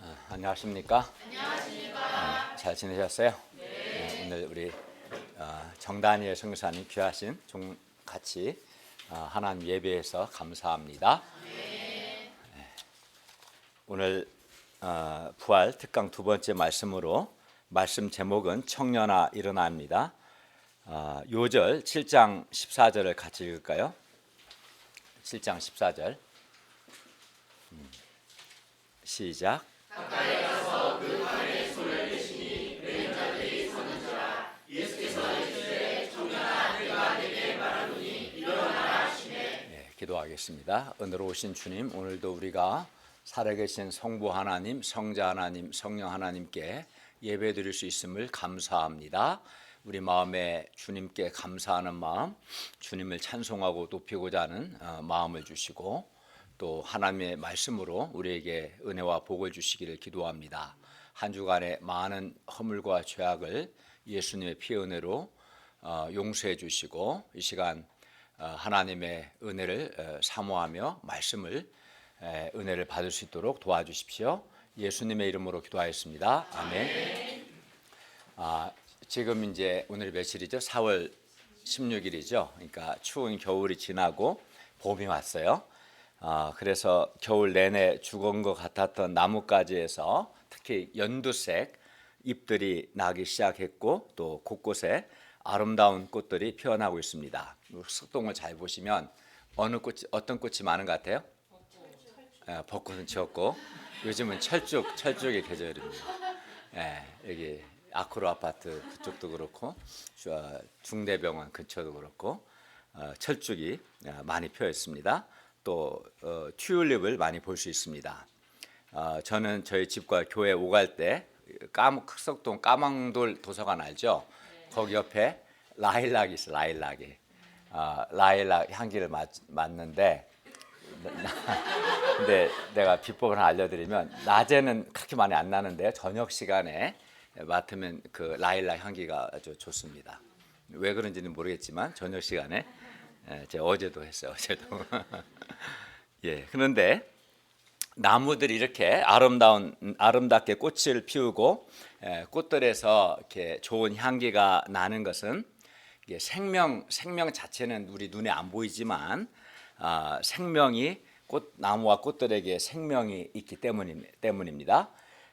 어, 안녕하십니까? 안녕하십니까? 잘 지내셨어요? 네. 오늘 우리 어, 정다니엘 성사님 귀하신 종 같이 어, 하나님 예배해서 감사합니다. 네. 오늘 어, 부활 특강 두 번째 말씀으로 말씀 제목은 청년아 일어납니다. 어, 요절 7장 14절을 같이 읽을까요? 7장 14절. 음, 시작. 네, 기도하겠습니다. 은혜로우신 주님, 오늘도 우리가 살아계신 성부 하나님, 성자 하나님, 성령 하나님께 예배드릴 수 있음을 감사합니다. 우리 마음에 주님께 감사하는 마음, 주님을 찬송하고 높이고자 하는 어, 마음을 주시고 또 하나님의 말씀으로 우리에게 은혜와 복을 주시기를 기도합니다. 한 주간의 많은 허물과 죄악을 예수님의 피 은혜로 어, 용서해 주시고 이 시간 어, 하나님의 은혜를 어, 사모하며 말씀을 에, 은혜를 받을 수 있도록 도와주십시오. 예수님의 이름으로 기도하였습니다. 아멘. 아, 지금 이제 오늘 며칠이죠? 4월 16일이죠. 그러니까 추운 겨울이 지나고 봄이 왔어요. 아, 그래서 겨울 내내 죽은 것 같았던 나뭇가지에서 특히 연두색 잎들이 나기 시작했고 또 곳곳에 아름다운 꽃들이 피어나고 있습니다. 습동을 잘 보시면 어느 꽃이 어떤 꽃이 많은 것 같아요? 예, 벚꽃은 지었고 요즘은 철쭉 철쭉의 계절입니다. 예, 여기 아크로 아파트 그쪽도 그렇고 저 중대병원 근처도 그렇고 어, 철쭉이 어, 많이 피어 있습니다. 또 어, 튤립을 많이 볼 수 있습니다. 어, 저는 저희 집과 교회 오갈 때 까마, 흑석동 까망돌 도서관 알죠? 거기 옆에 라일락이 있어 라일락이 어, 라일락 향기를 맡, 맡는데 근데 내가 비법을 알려드리면 낮에는 그렇게 많이 안 나는데 저녁 시간에 맡으면 그 라일락 향기가 아주 좋습니다. 왜 그런지는 모르겠지만 저녁 시간에 예, 제가 어제도 했어요. 어제도. 예. 그런데 나무들이 이렇게 아름다운 아름답게 꽃을 피우고 예, 꽃들에서 이렇게 좋은 향기가 나는 것은 생명 생명 자체는 우리 눈에 안 보이지만 아, 생명이 꽃 나무와 꽃들에게 생명이 있기 때문입, 때문입니다.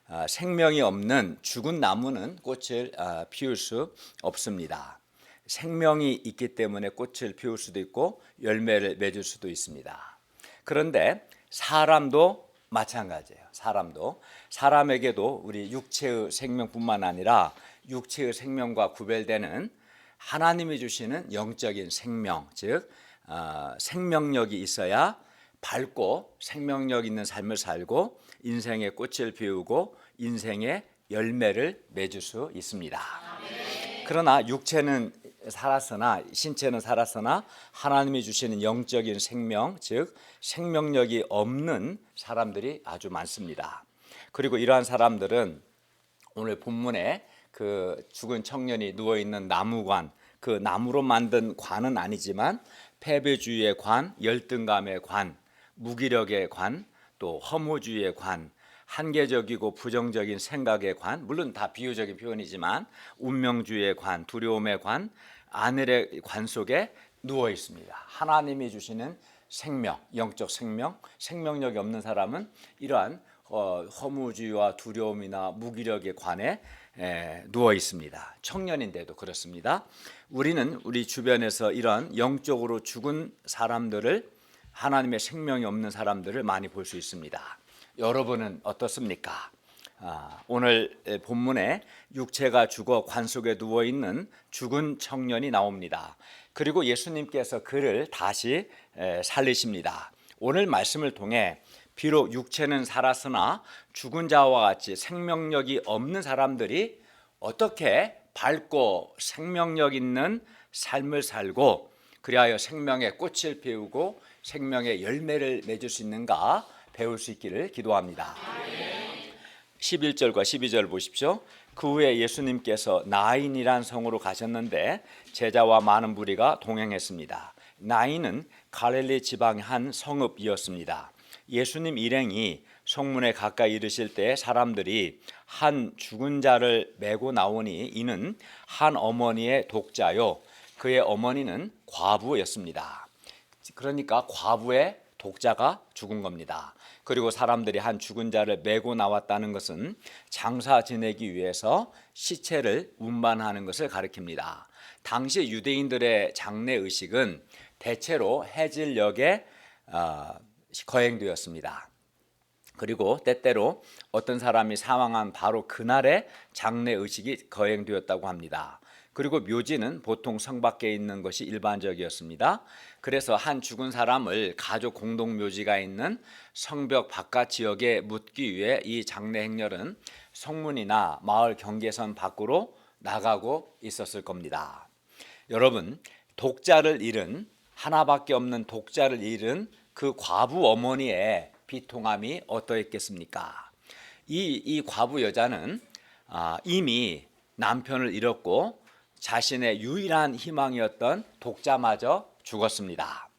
아, 생명이 없는 죽은 나무는 꽃을 아, 피울 수 없습니다. 생명이 있기 때문에 꽃을 피울 수도 있고 열매를 맺을 수도 있습니다. 그런데 사람도 마찬가지예요. 사람도 사람에게도 우리 육체의 생명뿐만 아니라 육체의 생명과 구별되는 하나님이 주시는 영적인 생명, 즉 어, 생명력이 있어야 밝고 생명력 있는 삶을 살고 인생의 꽃을 피우고 인생의 열매를 맺을 수 있습니다. 그러나 육체는 살았으나 신체는 살았으나 하나님이 주시는 영적인 생명, 즉 생명력이 없는 사람들이 아주 많습니다. 그리고 이러한 사람들은 오늘 본문에 그 죽은 청년이 누워 있는 나무관, 그 나무로 만든 관은 아니지만 패배주의의 관, 열등감의 관, 무기력의 관, 또 허무주의의 관, 한계적이고 부정적인 생각의 관, 물론 다 비유적인 표현이지만 운명주의의 관, 두려움의 관, 아늘의 관 속에 누워 있습니다. 하나님이 주시는 생명, 영적 생명, 생명력이 없는 사람은 이러한 어, 허무주의와 두려움이나 무기력의 관에 에, 누워 있습니다. 청년인데도 그렇습니다. 우리는 우리 주변에서 이런 영적으로 죽은 사람들을 하나님의 생명이 없는 사람들을 많이 볼 수 있습니다. 여러분은 어떻습니까? 아, 오늘 본문에 육체가 죽어 관 속에 누워 있는 죽은 청년이 나옵니다. 그리고 예수님께서 그를 다시 에, 살리십니다. 오늘 말씀을 통해 비록 육체는 살았으나 죽은 자와 같이 생명력이 없는 사람들이 어떻게 밝고 생명력 있는 삶을 살고 그리하여 생명의 꽃을 피우고 생명의 열매를 맺을 수 있는가 배울 수 있기를 기도합니다. 11절과 12절 보십시오. 그 후에 예수님께서 나인이란 성으로 가셨는데 제자와 많은 무리가 동행했습니다. 나인은 갈릴리 지방의 한 성읍이었습니다. 예수님 일행이 성문에 가까이 이르실 때 사람들이 한 죽은 자를 메고 나오니 이는 한 어머니의 독자요 그의 어머니는 과부였습니다. 그러니까 과부의 독자가 죽은 겁니다. 그리고 사람들이 한 죽은 자를 메고 나왔다는 것은 장사 지내기 위해서 시체를 운반하는 것을 가리킵니다. 당시 유대인들의 장례 의식은 대체로 해질녘에 어, 거행되었습니다. 그리고 때때로 어떤 사람이 사망한 바로 그날에 장례 의식이 거행되었다고 합니다. 그리고 묘지는 보통 성 밖에 있는 것이 일반적이었습니다. 그래서 한 죽은 사람을 가족 공동 묘지가 있는 성벽 바깥 지역에 묻기 위해 이 장례 행렬은 성문이나 마을 경계선 밖으로 나가고 있었을 겁니다. 여러분, 독자를 잃은 하나밖에 없는 독자를 잃은 그 과부 어머니의 비통함이 어떠했겠습니까? 이, 이 과부 여자는 아, 이미 남편을 잃었고 자신의 유일한 희망이었던 독자마저 죽었습니다.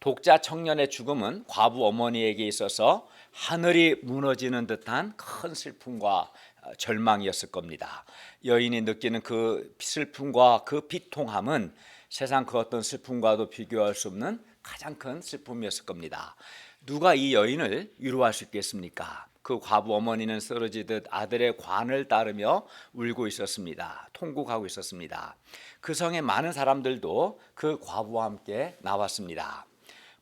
독자 청년의 죽음은 과부 어머니에게 있어서 하늘이 무너지는 듯한 큰 슬픔과 어, 절망이었을 겁니다. 여인이 느끼는 그 슬픔과 그 비통함은 세상 그 어떤 슬픔과도 비교할 수 없는 가장 큰 슬픔이었을 겁니다. 누가 이 여인을 위로할 수 있겠습니까? 그 과부 어머니는 쓰러지듯 아들의 관을 따르며 울고 있었습니다. 통곡하고 있었습니다. 그 성의 많은 사람들도 그 과부와 함께 나왔습니다.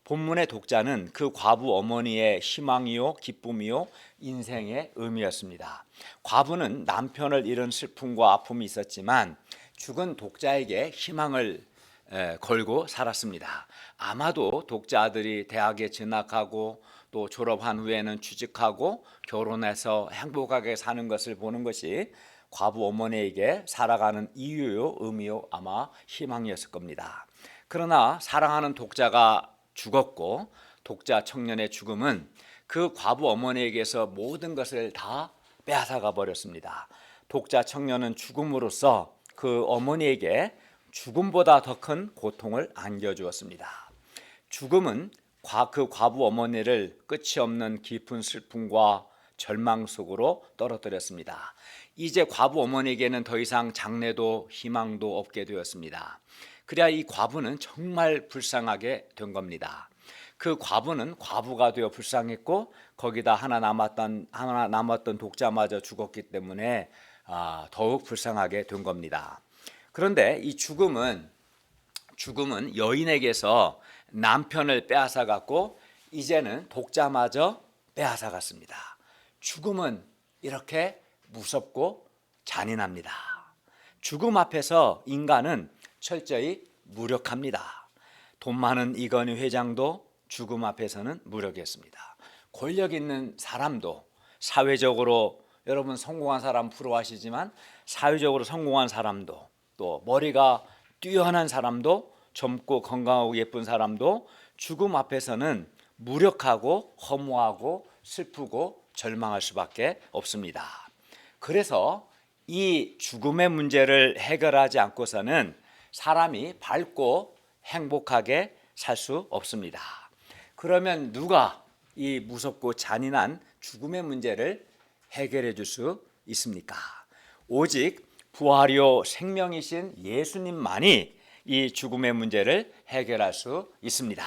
본문의 독자는 그 과부 어머니의 희망이요 기쁨이요 인생의 의미였습니다. 과부는 남편을 잃은 슬픔과 아픔이 있었지만 죽은 독자에게 희망을 에, 걸고 살았습니다. 아마도 독자 아들이 대학에 진학하고 또 졸업한 후에는 취직하고 결혼해서 행복하게 사는 것을 보는 것이 과부 어머니에게 살아가는 이유요 의미요 아마 희망이었을 겁니다. 그러나 사랑하는 독자가 죽었고 독자 청년의 죽음은 그 과부 어머니에게서 모든 것을 다 빼앗아가 버렸습니다. 독자 청년은 죽음으로써 그 어머니에게 죽음보다 더 큰 고통을 안겨주었습니다. 죽음은 그 과부 어머니를 끝이 없는 깊은 슬픔과 절망 속으로 떨어뜨렸습니다. 이제 과부 어머니에게는 더 이상 장래도 희망도 없게 되었습니다. 그래야 이 과부는 정말 불쌍하게 된 겁니다. 그 과부는 과부가 되어 불쌍했고 거기다 하나 남았던 하나 남았던 독자마저 죽었기 때문에 아, 더욱 불쌍하게 된 겁니다. 그런데 이 죽음은 죽음은 여인에게서 남편을 빼앗아 갔고 이제는 독자마저 빼앗아 갔습니다. 죽음은 이렇게 무섭고 잔인합니다. 죽음 앞에서 인간은 철저히 무력합니다. 돈 많은 이건희 회장도 죽음 앞에서는 무력했습니다. 권력 있는 사람도 사회적으로 여러분 성공한 사람 부러워하시지만 사회적으로 성공한 사람도 또 머리가 뛰어난 사람도 젊고 건강하고 예쁜 사람도 죽음 앞에서는 무력하고 허무하고 슬프고 절망할 수밖에 없습니다. 그래서 이 죽음의 문제를 해결하지 않고서는 사람이 밝고 행복하게 살 수 없습니다. 그러면 누가 이 무섭고 잔인한 죽음의 문제를 해결해 줄 수 있습니까? 오직 부활이요 생명이신 예수님만이 이 죽음의 문제를 해결할 수 있습니다.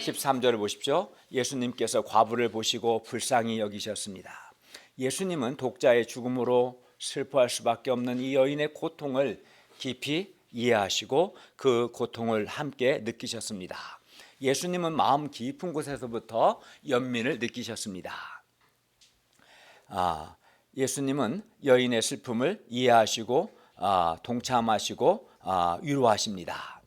13절을 보십시오. 예수님께서 과부를 보시고 불쌍히 여기셨습니다. 예수님은 독자의 죽음으로 슬퍼할 수밖에 없는 이 여인의 고통을 깊이 이해하시고 그 고통을 함께 느끼셨습니다. 예수님은 마음 깊은 곳에서부터 연민을 느끼셨습니다. 아, 예수님은 여인의 슬픔을 이해하시고 아, 동참하시고 아, 위로하십니다.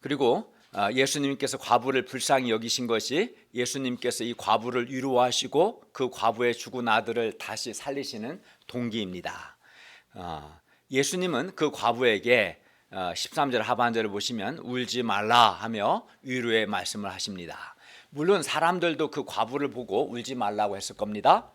그리고 아, 예수님께서 과부를 불쌍히 여기신 것이 예수님께서 이 과부를 위로하시고 그 과부의 죽은 아들을 다시 살리시는 동기입니다. 아, 예수님은 그 과부에게 13절 하반절을 보시면 울지 말라 하며 위로의 말씀을 하십니다. 물론 사람들도 그 과부를 보고 울지 말라고 했을 겁니다.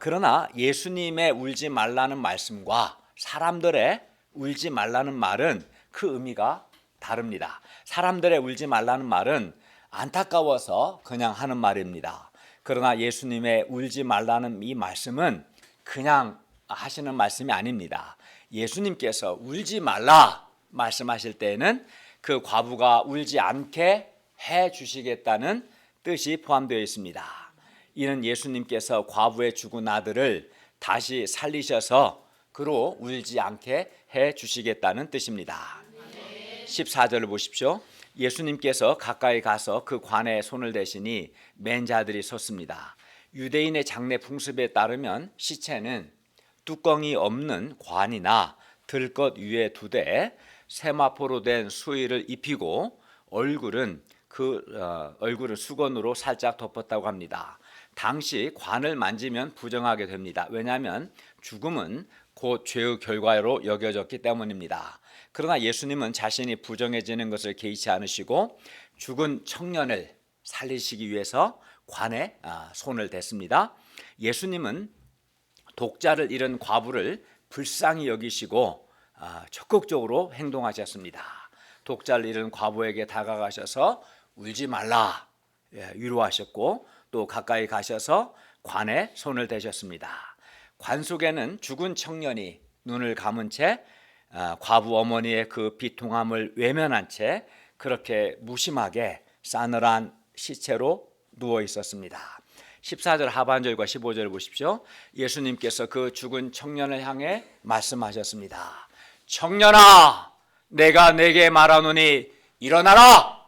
그러나 예수님의 울지 말라는 말씀과 사람들의 울지 말라는 말은 그 의미가 다릅니다. 사람들의 울지 말라는 말은 안타까워서 그냥 하는 말입니다. 그러나 예수님의 울지 말라는 이 말씀은 그냥 하시는 말씀이 아닙니다. 예수님께서 울지 말라 말씀하실 때에는 그 과부가 울지 않게 해 주시겠다는 뜻이 포함되어 있습니다. 이는 예수님께서 과부의 죽은 아들을 다시 살리셔서 그로 울지 않게 해 주시겠다는 뜻입니다. 14절을 보십시오. 예수님께서 가까이 가서 그 관에 손을 대시니 맨 자들이 섰습니다. 유대인의 장례 풍습에 따르면 시체는 뚜껑이 없는 관이나 들것 위에 두되 세마포로 된 수의를 입히고 얼굴은 그 어, 얼굴을 수건으로 살짝 덮었다고 합니다. 당시 관을 만지면 부정하게 됩니다. 왜냐하면 죽음은 곧 죄의 결과로 여겨졌기 때문입니다. 그러나 예수님은 자신이 부정해지는 것을 개의치 않으시고 죽은 청년을 살리시기 위해서 관에 아, 손을 댔습니다. 예수님은 독자를 잃은 과부를 불쌍히 여기시고 아, 적극적으로 행동하셨습니다. 독자를 잃은 과부에게 다가가셔서 울지 말라 예, 위로하셨고 또 가까이 가셔서 관에 손을 대셨습니다. 관 속에는 죽은 청년이 눈을 감은 채 아, 과부 어머니의 그 비통함을 외면한 채 그렇게 무심하게 싸늘한 시체로 누워 있었습니다. 14절 하반절과 15절 보십시오. 예수님께서 그 죽은 청년을 향해 말씀하셨습니다. 청년아, 내가 내게 말하노니 일어나라.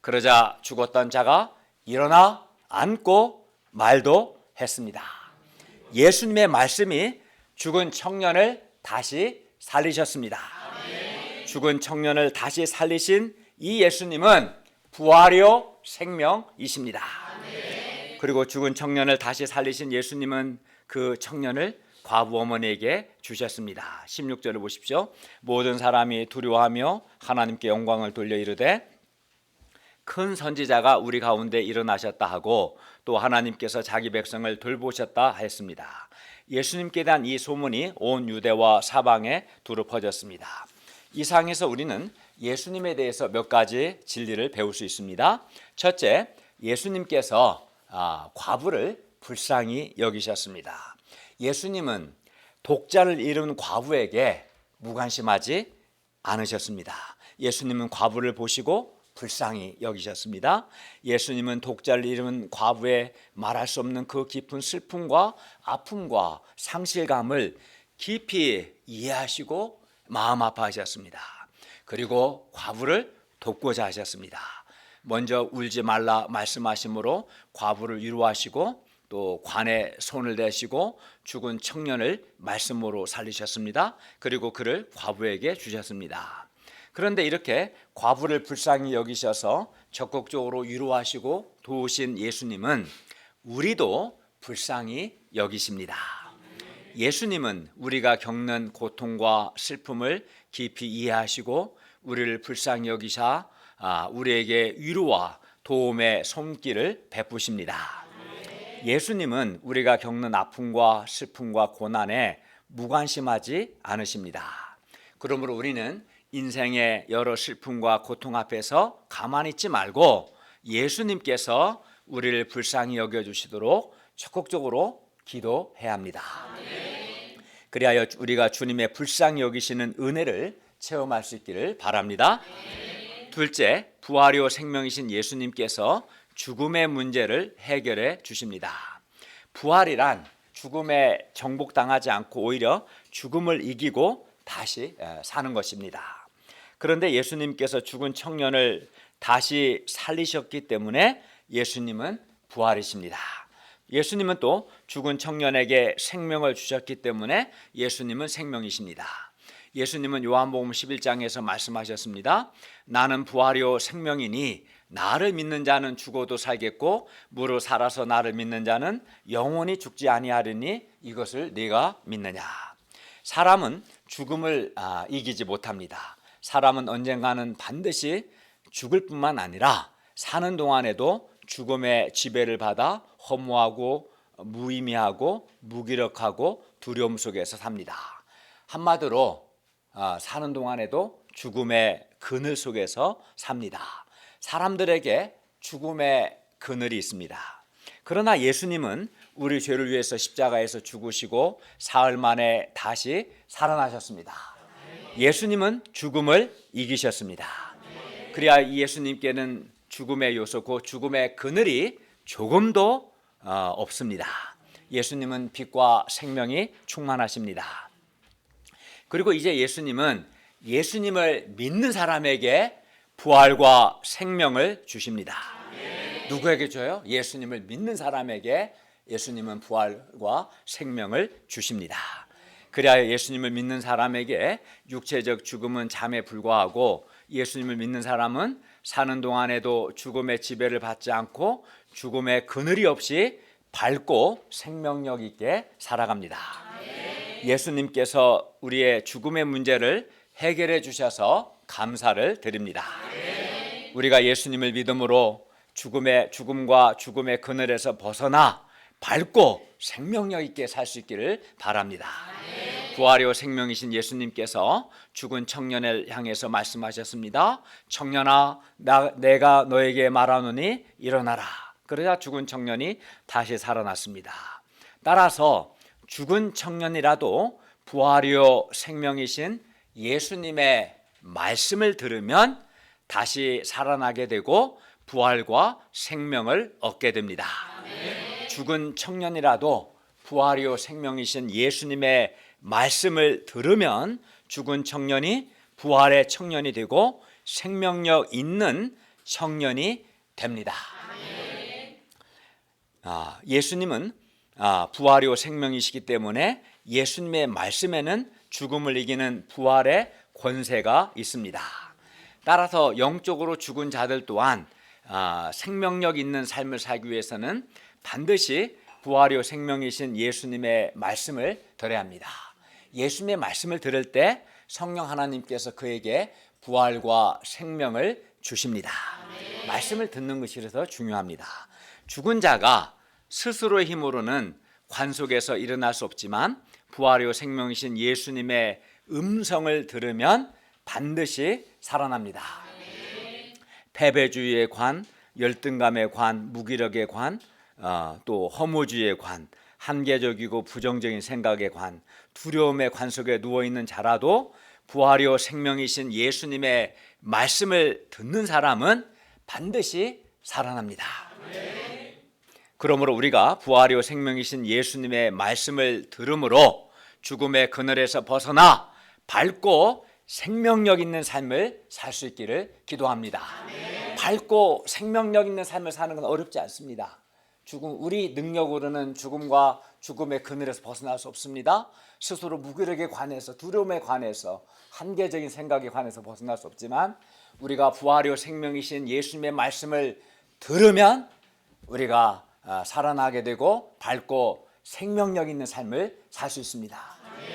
그러자 죽었던 자가 일어나 앉고 말도 했습니다. 예수님의 말씀이 죽은 청년을 다시 살리셨습니다. 죽은 청년을 다시 살리신 이 예수님은 부활이요 생명이십니다. 그리고 죽은 청년을 다시 살리신 예수님은 그 청년을 과부 어머니에게 주셨습니다. 16절을 보십시오. 모든 사람이 두려워하며 하나님께 영광을 돌려 이르되 큰 선지자가 우리 가운데 일어나셨다 하고 또 하나님께서 자기 백성을 돌보셨다 했습니다. 예수님께 대한 이 소문이 온 유대와 사방에 두루 퍼졌습니다. 이 상에서 우리는 예수님에 대해서 몇 가지 진리를 배울 수 있습니다. 첫째, 예수님께서 아, 과부를 불쌍히 여기셨습니다. 예수님은 독자를 잃은 과부에게 무관심하지 않으셨습니다. 예수님은 과부를 보시고 불쌍히 여기셨습니다. 예수님은 독자를 잃은 과부의 말할 수 없는 그 깊은 슬픔과 아픔과 상실감을 깊이 이해하시고 마음 아파하셨습니다. 그리고 과부를 돕고자 하셨습니다. 먼저 울지 말라 말씀하심으로 과부를 위로하시고 또 관에 손을 대시고 죽은 청년을 말씀으로 살리셨습니다. 그리고 그를 과부에게 주셨습니다. 그런데 이렇게 과부를 불쌍히 여기셔서 적극적으로 위로하시고 도우신 예수님은 우리도 불쌍히 여기십니다. 예수님은 우리가 겪는 고통과 슬픔을 깊이 이해하시고 우리를 불쌍히 여기사 아, 우리에게 위로와 도움의 손길을 베푸십니다. 예수님은 우리가 겪는 아픔과 슬픔과 고난에 무관심하지 않으십니다. 그러므로 우리는 인생의 여러 슬픔과 고통 앞에서 가만히 있지 말고 예수님께서 우리를 불쌍히 여겨 주시도록 적극적으로 기도해야 합니다. 그리하여 우리가 주님의 불쌍히 여기시는 은혜를 체험할 수 있기를 바랍니다. 둘째, 부활이요 생명이신 예수님께서 죽음의 문제를 해결해 주십니다. 부활이란 죽음에 정복당하지 않고 오히려 죽음을 이기고 다시 사는 것입니다. 그런데 예수님께서 죽은 청년을 다시 살리셨기 때문에 예수님은 부활이십니다. 예수님은 또 죽은 청년에게 생명을 주셨기 때문에 예수님은 생명이십니다. 예수님은 요한복음 11장에서 말씀하셨습니다. 나는 부활이요 생명이니 나를 믿는 자는 죽어도 살겠고 무릇 살아서 나를 믿는 자는 영원히 죽지 아니하리니 이것을 네가 믿느냐. 사람은 죽음을 아, 이기지 못합니다. 사람은 언젠가는 반드시 죽을 뿐만 아니라 사는 동안에도 죽음의 지배를 받아 허무하고 무의미하고 무기력하고 두려움 속에서 삽니다. 한마디로 아, 사는 동안에도 죽음의 그늘 속에서 삽니다. 사람들에게 죽음의 그늘이 있습니다. 그러나 예수님은 우리 죄를 위해서 십자가에서 죽으시고 사흘 만에 다시 살아나셨습니다. 예수님은 죽음을 이기셨습니다. 그래야 이 예수님께는 죽음의 요소, 그 죽음의 그늘이 조금도 어, 없습니다. 예수님은 빛과 생명이 충만하십니다. 그리고 이제 예수님은 예수님을 믿는 사람에게 부활과 생명을 주십니다. 누구에게 줘요? 예수님을 믿는 사람에게 예수님은 부활과 생명을 주십니다. 그래야 예수님을 믿는 사람에게 육체적 죽음은 잠에 불과하고 예수님을 믿는 사람은 사는 동안에도 죽음의 지배를 받지 않고 죽음의 그늘이 없이 밝고 생명력 있게 살아갑니다. 예수님께서 우리의 죽음의 문제를 해결해 주셔서 감사를 드립니다. 우리가 예수님을 믿음으로 죽음의 죽음과 죽음의 그늘에서 벗어나 밝고 생명력 있게 살 수 있기를 바랍니다. 부활이요 생명이신 예수님께서 죽은 청년을 향해서 말씀하셨습니다. 청년아, 나, 내가 너에게 말하노니 일어나라. 그러자 죽은 청년이 다시 살아났습니다. 따라서 죽은 청년이라도 부활이요 생명이신 예수님의 말씀을 들으면 다시 살아나게 되고 부활과 생명을 얻게 됩니다. 죽은 청년이라도 부활이요 생명이신 예수님의 말씀을 들으면 죽은 청년이 부활의 청년이 되고 생명력 있는 청년이 됩니다. 아, 예수님은 아, 부활이요 생명이시기 때문에 예수님의 말씀에는 죽음을 이기는 부활의 권세가 있습니다. 따라서 영적으로 죽은 자들 또한 아, 생명력 있는 삶을 살기 위해서는 반드시 부활이요 생명이신 예수님의 말씀을 들어야 합니다. 예수님의 말씀을 들을 때 성령 하나님께서 그에게 부활과 생명을 주십니다. 말씀을 듣는 것이 그래서 중요합니다. 죽은 자가 스스로의 힘으로는 관 속에서 일어날 수 없지만 부활이요 생명이신 예수님의 음성을 들으면 반드시 살아납니다. 패배주의의 관, 열등감의 관, 무기력의 관, 어, 또 허무주의의 관, 한계적이고 부정적인 생각의 관, 두려움의 관 속에 누워 있는 자라도 부활이요 생명이신 예수님의 말씀을 듣는 사람은 반드시 살아납니다. 그러므로 우리가 부활이요 생명이신 예수님의 말씀을 들음으로 죽음의 그늘에서 벗어나 밝고 생명력 있는 삶을 살 수 있기를 기도합니다. 밝고 생명력 있는 삶을 사는 건 어렵지 않습니다. 죽음 우리 능력으로는 죽음과 죽음의 그늘에서 벗어날 수 없습니다. 스스로 무기력에 관해서 두려움에 관해서 한계적인 생각에 관해서 벗어날 수 없지만 우리가 부활이요 생명이신 예수님의 말씀을 들으면 우리가 아, 살아나게 되고 밝고 생명력 있는 삶을 살 수 있습니다.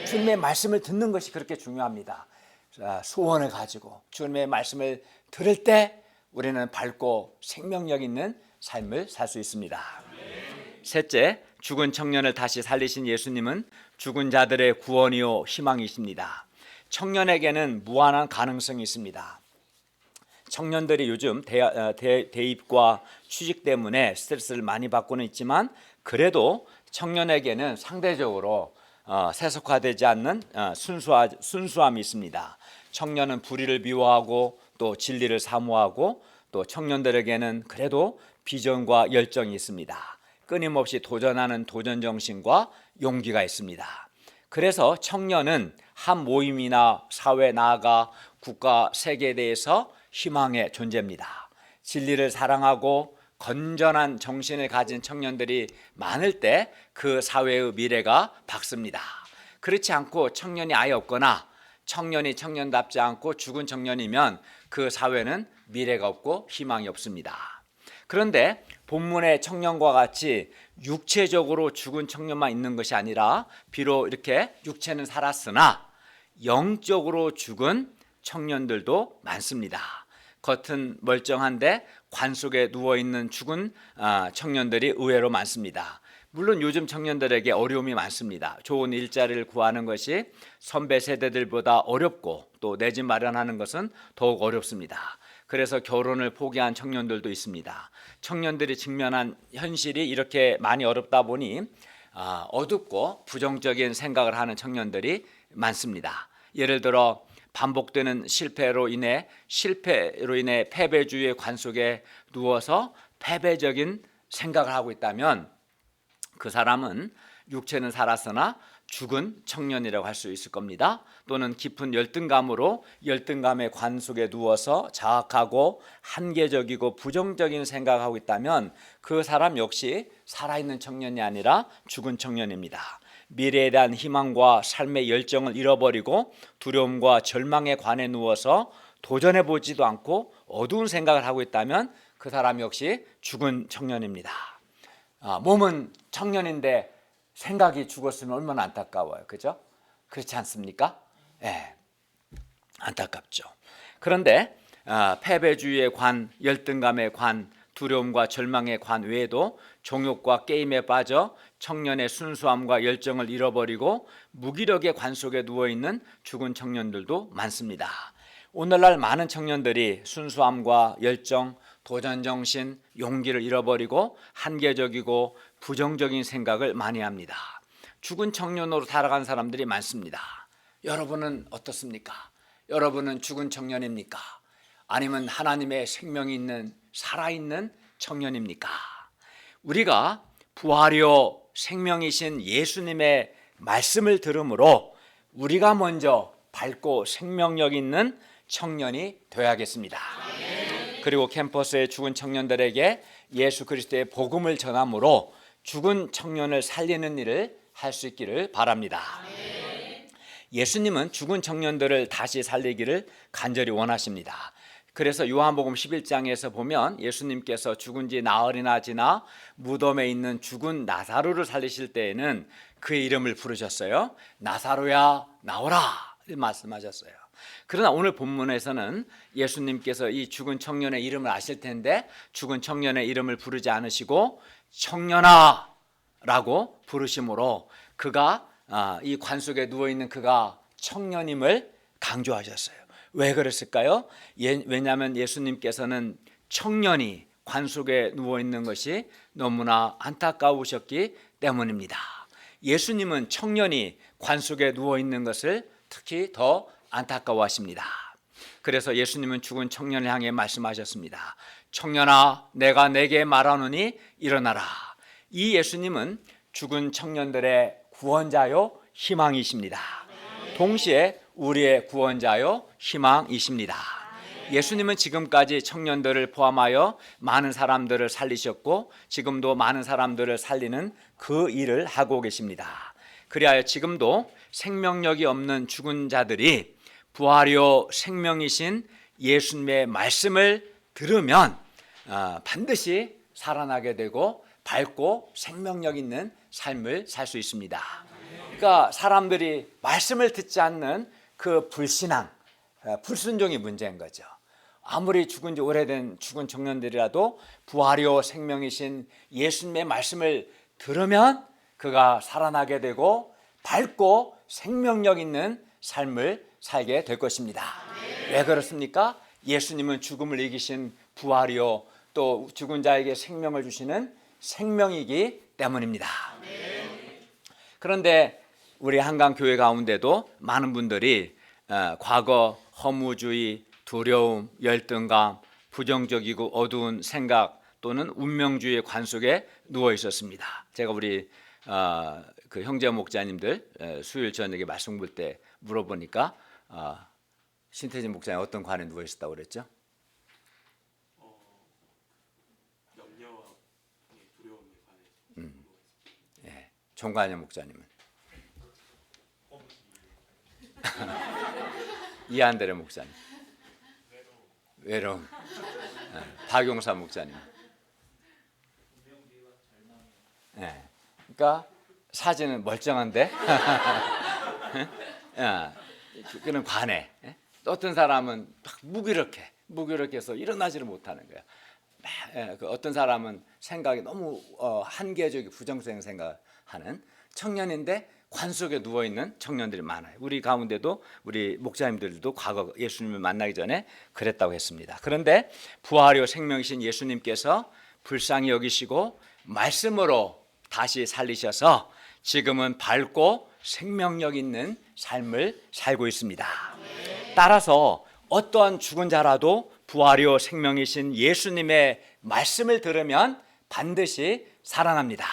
주님의 말씀을 듣는 것이 그렇게 중요합니다. 자, 소원을 가지고 주님의 말씀을 들을 때 우리는 밝고 생명력 있는 삶을 살 수 있습니다. 셋째, 죽은 청년을 다시 살리신 예수님은 죽은 자들의 구원이요 희망이십니다. 청년에게는 무한한 가능성이 있습니다. 청년들이 요즘 대, 어, 대, 대입과 취직 때문에 스트레스를 많이 받고는 있지만 그래도 청년에게는 상대적으로 어, 세속화되지 않는 어, 순수하, 순수함이 있습니다. 청년은 불의를 미워하고 또 진리를 사모하고 또 청년들에게는 그래도 비전과 열정이 있습니다. 끊임없이 도전하는 도전 정신과 용기가 있습니다. 그래서 청년은 한 모임이나 사회 나아가 국가 세계에 대해서 희망의 존재입니다. 진리를 사랑하고 건전한 정신을 가진 청년들이 많을 때 그 사회의 미래가 밝습니다. 그렇지 않고 청년이 아예 없거나 청년이 청년답지 않고 죽은 청년이면 그 사회는 미래가 없고 희망이 없습니다. 그런데 본문의 청년과 같이 육체적으로 죽은 청년만 있는 것이 아니라 비록 이렇게 육체는 살았으나 영적으로 죽은 청년들도 많습니다. 겉은 멀쩡한데 관 속에 누워 있는 죽은 아, 청년들이 의외로 많습니다. 물론 요즘 청년들에게 어려움이 많습니다. 좋은 일자리를 구하는 것이 선배 세대들보다 어렵고 또 내 집 마련하는 것은 더욱 어렵습니다. 그래서 결혼을 포기한 청년들도 있습니다. 청년들이 직면한 현실이 이렇게 많이 어렵다 보니 아, 어둡고 부정적인 생각을 하는 청년들이 많습니다. 예를 들어 반복되는 실패로 인해 실패로 인해 패배주의의 관 속에 누워서 패배적인 생각을 하고 있다면 그 사람은 육체는 살았으나 죽은 청년이라고 할 수 있을 겁니다. 또는 깊은 열등감으로 열등감의 관 속에 누워서 자학하고 한계적이고 부정적인 생각하고 있다면 그 사람 역시 살아있는 청년이 아니라 죽은 청년입니다. 미래에 대한 희망과 삶의 열정을 잃어버리고 두려움과 절망의 관에 누워서 도전해 보지도 않고 어두운 생각을 하고 있다면 그 사람 역시 죽은 청년입니다. 아, 몸은 청년인데 생각이 죽었으면 얼마나 안타까워요. 그죠? 그렇지 않습니까? 예. 안타깝죠. 그런데 아, 패배주의의 관, 열등감의 관, 두려움과 절망의 관 외에도 종욕과 게임에 빠져 청년의 순수함과 열정을 잃어버리고 무기력의 관 속에 누워 있는 죽은 청년들도 많습니다. 오늘날 많은 청년들이 순수함과 열정, 도전 정신, 용기를 잃어버리고 한계적이고 부정적인 생각을 많이 합니다. 죽은 청년으로 살아간 사람들이 많습니다. 여러분은 어떻습니까? 여러분은 죽은 청년입니까? 아니면 하나님의 생명이 있는 살아있는 청년입니까? 우리가 부활이요 생명이신 예수님의 말씀을 들으므로 우리가 먼저 밝고 생명력 있는 청년이 되어야겠습니다. 그리고 캠퍼스의 죽은 청년들에게 예수 그리스도의 복음을 전함으로 죽은 청년을 살리는 일을 할 수 있기를 바랍니다. 예수님은 죽은 청년들을 다시 살리기를 간절히 원하십니다. 그래서 요한복음 11장에서 보면 예수님께서 죽은 지 나흘이나 지나 무덤에 있는 죽은 나사로를 살리실 때에는 그의 이름을 부르셨어요. 나사로야 나오라 말씀하셨어요. 그러나 오늘 본문에서는 예수님께서 이 죽은 청년의 이름을 아실 텐데 죽은 청년의 이름을 부르지 않으시고 청년아라고 부르심으로 그가 아, 이관 속에 누워 있는 그가 청년임을 강조하셨어요. 왜 그랬을까요? 예, 왜냐하면 예수님께서는 청년이 관 속에 누워 있는 것이 너무나 안타까우셨기 때문입니다. 예수님은 청년이 관 속에 누워 있는 것을 특히 더 안타까워하십니다. 그래서 예수님은 죽은 청년을 향해 말씀하셨습니다. 청년아, 내가 내게 말하노니 일어나라. 이 예수님은 죽은 청년들의 구원자요 희망이십니다. 동시에 우리의 구원자요 희망이십니다. 예수님은 지금까지 청년들을 포함하여 많은 사람들을 살리셨고 지금도 많은 사람들을 살리는 그 일을 하고 계십니다. 그리하여 지금도 생명력이 없는 죽은 자들이 부활이요 생명이신 예수님의 말씀을 들으면 어, 반드시 살아나게 되고 밝고 생명력 있는 삶을 살 수 있습니다. 그러니까 사람들이 말씀을 듣지 않는 그 불신앙, 어, 불순종이 문제인 거죠. 아무리 죽은 지 오래된 죽은 청년들이라도 부활이요 생명이신 예수님의 말씀을 들으면 그가 살아나게 되고 밝고 생명력 있는 삶을 살게 될 것입니다. 왜 그렇습니까? 예수님은 죽음을 이기신 부활이요 또 죽은 자에게 생명을 주시는 생명이기 때문입니다. 그런데 우리 한강 교회 가운데도 많은 분들이 어, 과거 허무주의, 두려움, 열등감, 부정적이고 어두운 생각 또는 운명주의의 관 속에 누워 있었습니다. 제가 우리 어, 그 형제 목자님들 에, 수요일 저녁에 말씀 볼 때 물어보니까 어, 신태진 목자님 어떤 관에 누워 있었다고 그랬죠? 염려와 두려움에 관해서 예, 목자님은? 이한대의 목사님. 외로움. 예, 박용사 목사님. 예, 그러니까 사진은 멀쩡한데 예, 그는 관해 예? 또 어떤 사람은 막 무기력해 무기력해서 일어나지를 못하는 거야 에, 그 어떤 사람은 생각이 너무 어, 한계적이고 부정적인 생각하는 청년인데 관 속에 누워 있는 청년들이 많아요. 우리 가운데도 우리 목사님들도 과거 예수님을 만나기 전에 그랬다고 했습니다. 그런데 부활이요 생명이신 예수님께서 불쌍히 여기시고 말씀으로 다시 살리셔서 지금은 밝고 생명력 있는 삶을 살고 있습니다. 따라서 어떠한 죽은 자라도 부활이요 생명이신 예수님의 말씀을 들으면 반드시 살아납니다.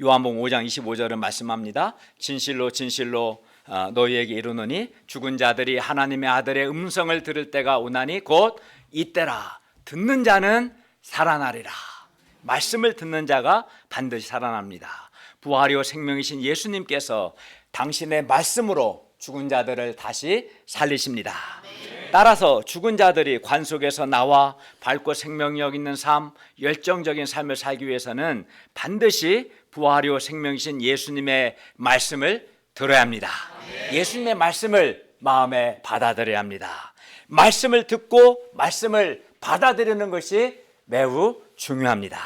요한복음 5장 25절은 말씀합니다. 진실로 진실로 어, 너희에게 이르노니 죽은 자들이 하나님의 아들의 음성을 들을 때가 오나니 곧 이때라 듣는 자는 살아나리라. 말씀을 듣는 자가 반드시 살아납니다. 부활이요 생명이신 예수님께서 당신의 말씀으로 죽은 자들을 다시 살리십니다. 따라서 죽은 자들이 관 속에서 나와 밝고 생명력 있는 삶, 열정적인 삶을 살기 위해서는 반드시 부활이요 생명이신 예수님의 말씀을 들어야 합니다. 예수님의 말씀을 마음에 받아들여야 합니다. 말씀을 듣고 말씀을 받아들이는 것이 매우 중요합니다.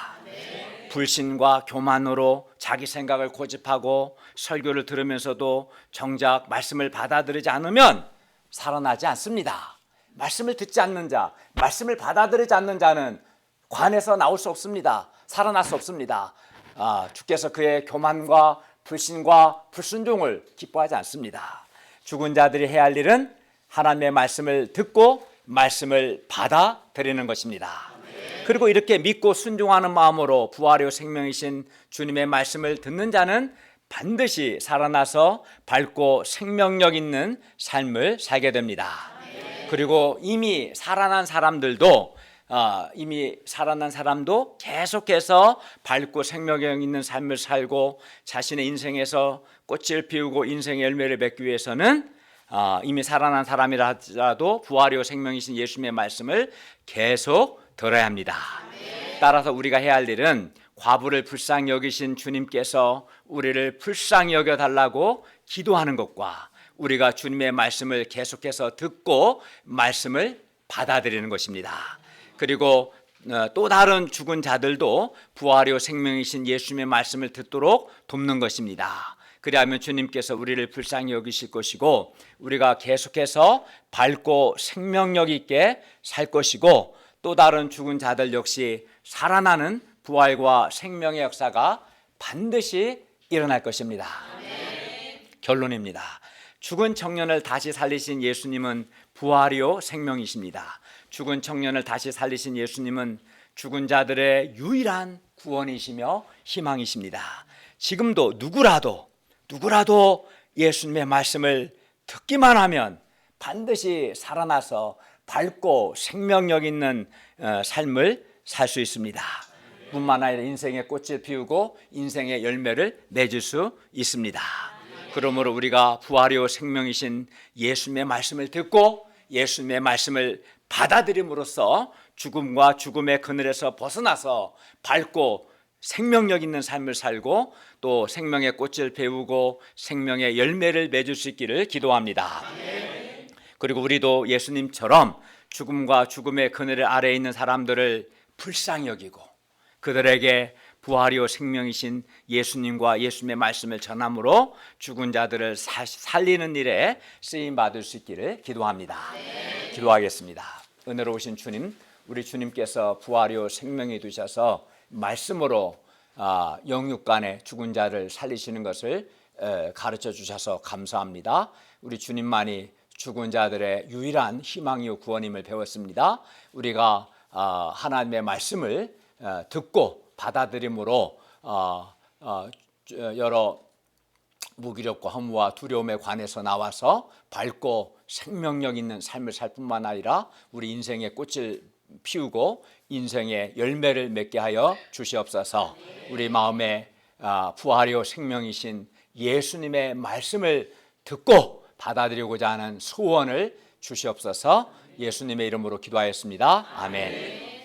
불신과 교만으로 자기 생각을 고집하고 설교를 들으면서도 정작 말씀을 받아들이지 않으면 살아나지 않습니다. 말씀을 듣지 않는 자, 말씀을 받아들이지 않는 자는 관에서 나올 수 없습니다. 살아날 수 없습니다. 아, 주께서 그의 교만과 불신과 불순종을 기뻐하지 않습니다. 죽은 자들이 해야 할 일은 하나님의 말씀을 듣고 말씀을 받아들이는 것입니다. 그리고 이렇게 믿고 순종하는 마음으로 부활의 생명이신 주님의 말씀을 듣는 자는 반드시 살아나서 밝고 생명력 있는 삶을 살게 됩니다. 그리고 이미 살아난 사람들도 어, 이미 살아난 사람도 계속해서 밝고 생명력 있는 삶을 살고 자신의 인생에서 꽃을 피우고 인생의 열매를 맺기 위해서는 어, 이미 살아난 사람이라도 부활이요 생명이신 예수님의 말씀을 계속 들어야 합니다. 따라서 우리가 해야 할 일은 과부를 불쌍히 여기신 주님께서 우리를 불쌍히 여겨 달라고 기도하는 것과 우리가 주님의 말씀을 계속해서 듣고 말씀을 받아들이는 것입니다. 그리고 어, 또 다른 죽은 자들도 부활이요 생명이신 예수님의 말씀을 듣도록 돕는 것입니다. 그리하면 주님께서 우리를 불쌍히 여기실 것이고 우리가 계속해서 밝고 생명력 있게 살 것이고 또 다른 죽은 자들 역시 살아나는 부활과 생명의 역사가 반드시 일어날 것입니다. 결론입니다. 죽은 청년을 다시 살리신 예수님은 부활이요 생명이십니다. 죽은 청년을 다시 살리신 예수님은 죽은 자들의 유일한 구원이시며 희망이십니다. 지금도 누구라도 누구라도 예수님의 말씀을 듣기만 하면 반드시 살아나서 밝고 생명력 있는 어, 삶을 살 수 있습니다. 뿐만 아니라 인생의 꽃을 피우고 인생의 열매를 맺을 수 있습니다. 그러므로 우리가 부활이요 생명이신 예수님의 말씀을 듣고 예수님의 말씀을 받아들임으로써 죽음과 죽음의 그늘에서 벗어나서 밝고 생명력 있는 삶을 살고 또 생명의 꽃을 배우고 생명의 열매를 맺을 수 있기를 기도합니다. 그리고 우리도 예수님처럼 죽음과 죽음의 그늘 아래에 있는 사람들을 불쌍히 여기고 그들에게 부활이요 생명이신 예수님과 예수님의 말씀을 전함으로 죽은 자들을 사- 살리는 일에 쓰임 받을 수 있기를 기도합니다. 기도하겠습니다. 은혜로우신 주님, 우리 주님께서 부활이요 생명이 되셔서 말씀으로 아, 영육간에 죽은 자를 살리시는 것을 에, 가르쳐 주셔서 감사합니다. 우리 주님만이 죽은 자들의 유일한 희망이요 구원임을 배웠습니다. 우리가 아, 하나님의 말씀을 어, 듣고 받아들임으로 어, 어, 여러 무기력과 허무와 두려움에 관해서 나와서 밝고 생명력 있는 삶을 살 뿐만 아니라 우리 인생의 꽃을 피우고 인생의 열매를 맺게 하여 주시옵소서. 우리 마음에 아, 부활이요 생명이신 예수님의 말씀을 듣고 받아들이고자 하는 소원을 주시옵소서. 예수님의 이름으로 기도하였습니다. 아멘.